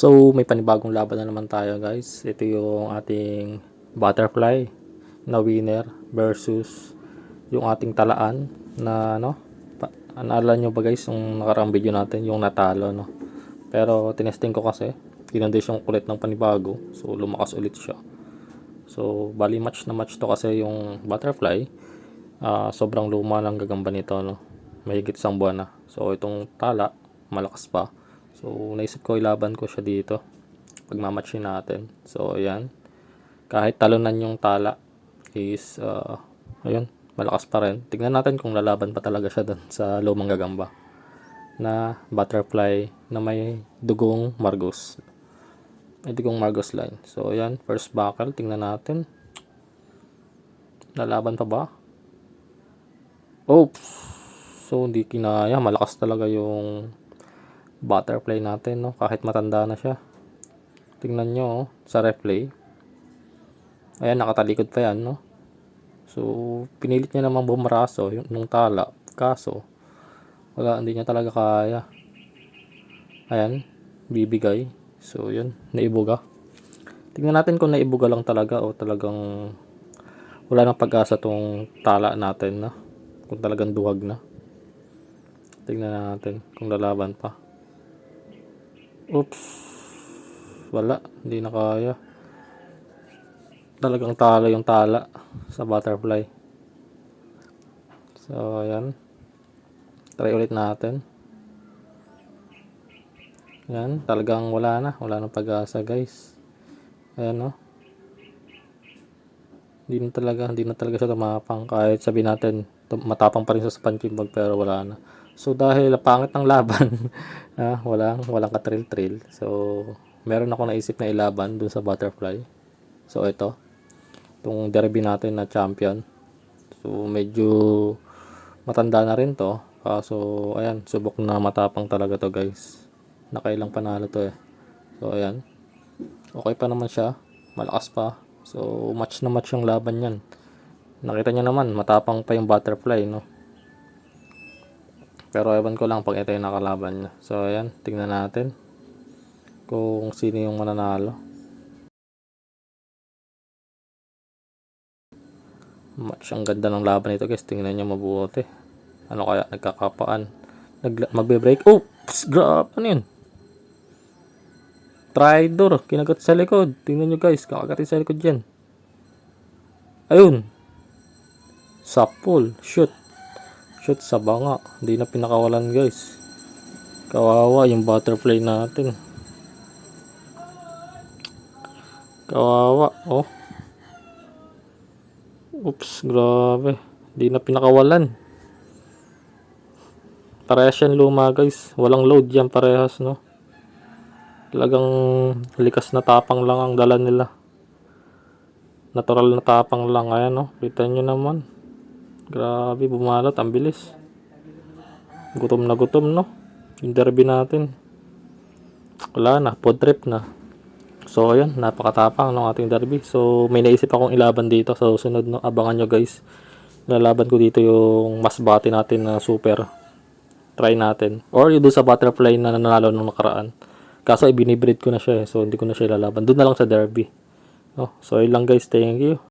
So, may panibagong laban na naman tayo guys. Ito yung ating butterfly na winner versus yung ating talaan na ano, pa, naalala nyo ba guys yung nakarang video natin, yung natalo no. Pero tinesting ko kasi, kinondisyon ko ulit ng panibago. So, lumakas ulit siya. So, bali match na match to kasi yung butterfly. ah, sobrang luma ng gagamba nito no. Mahigit isang buwan na. So, itong tala, malakas pa. So, naisip ko ilaban ko siya dito. Pagmamatchin natin. So, ayan. Kahit talunan yung tala is, uh, ayun, malakas pa rin. Tignan natin kung lalaban pa talaga siya dun sa lumang gagamba na butterfly na may dugong margus. May dugong margus line. So, ayan. First buckle. Tingnan natin. Lalaban pa ba? Oops! So, hindi kinaya. Malakas talaga yung butterfly natin, no? Kahit matanda na siya. Tingnan nyo, oh, sa replay. Ayan, nakatalikod pa yan, no? So, pinilit niya namang bumaraso yung nung tala. Kaso, wala, hindi niya talaga kaya. Ayan, bibigay. So, yun, naibuga. Tingnan natin kung naibuga lang talaga o talagang wala nang pag-asa tong tala natin na. Kung talagang duwag na. Tingnan natin kung lalaban pa. Oops. Wala. Hindi na kaya. Talagang talo yung tala sa butterfly. So, ayan. Try ulit natin. Ayan. Talagang wala na. Wala nang pag-asa guys. Ayan no. Hindi na talaga, hindi na talaga siya tumapang. Kahit sabi natin, matapang pa rin sa punching bag pero wala na. So dahil pangit ng laban, ah, walang walang ka-trail-trail. So meron ako naisip na ilaban dun sa butterfly. So ito, itong derby natin na champion. So medyo matanda na rin to. Kaso ayan, subok na matapang talaga to guys. Nakailang panalo to eh. So ayan. Okay pa naman siya. Malakas pa. So match na match yung laban yan. Nakita niyo naman, matapang pa yung butterfly, no? Pero ewan ko lang pag ito yung nakalaban niya. So, ayan. Tingnan natin. Kung sino yung mananalo. Match. Ang ganda ng laban nito guys. Tingnan niyo mabuti. Ano kaya? Nagkakapaan. Nag magbe-break. Oops! Grab! Ano yun? Tridor. Kinagat sa likod. Tingnan niyo guys. Kakagatin sa likod yan. Ayun. Sapul. Shoot. Shoot sa banga. Hindi na pinakawalan guys. Kawawa yung butterfly natin. Kawawa. Oh. Oops. Grabe. Hindi na pinakawalan. Parehas yan luma guys. Walang load yan parehas no. Talagang likas na tapang lang ang dala nila. Natural na tapang lang. Ayan no. Kita nyo naman. Grabe, bumalot. Ang bilis. Gutom na gutom, no? Yung derby natin. Wala na. Pod trip na. So, ayun. Napakatapang ng ating derby. So, may naisip akong ilaban dito. So, sunod, no? Abangan nyo, guys. Lalaban ko dito yung mas bati natin na super. Try natin. Or yung doon sa butterfly na nanalo nung nakaraan. Kaso, ibinibreed ko na siya eh. So, hindi ko na siya lalaban. Doon na lang sa derby. Oh, so, yun lang guys. Thank you.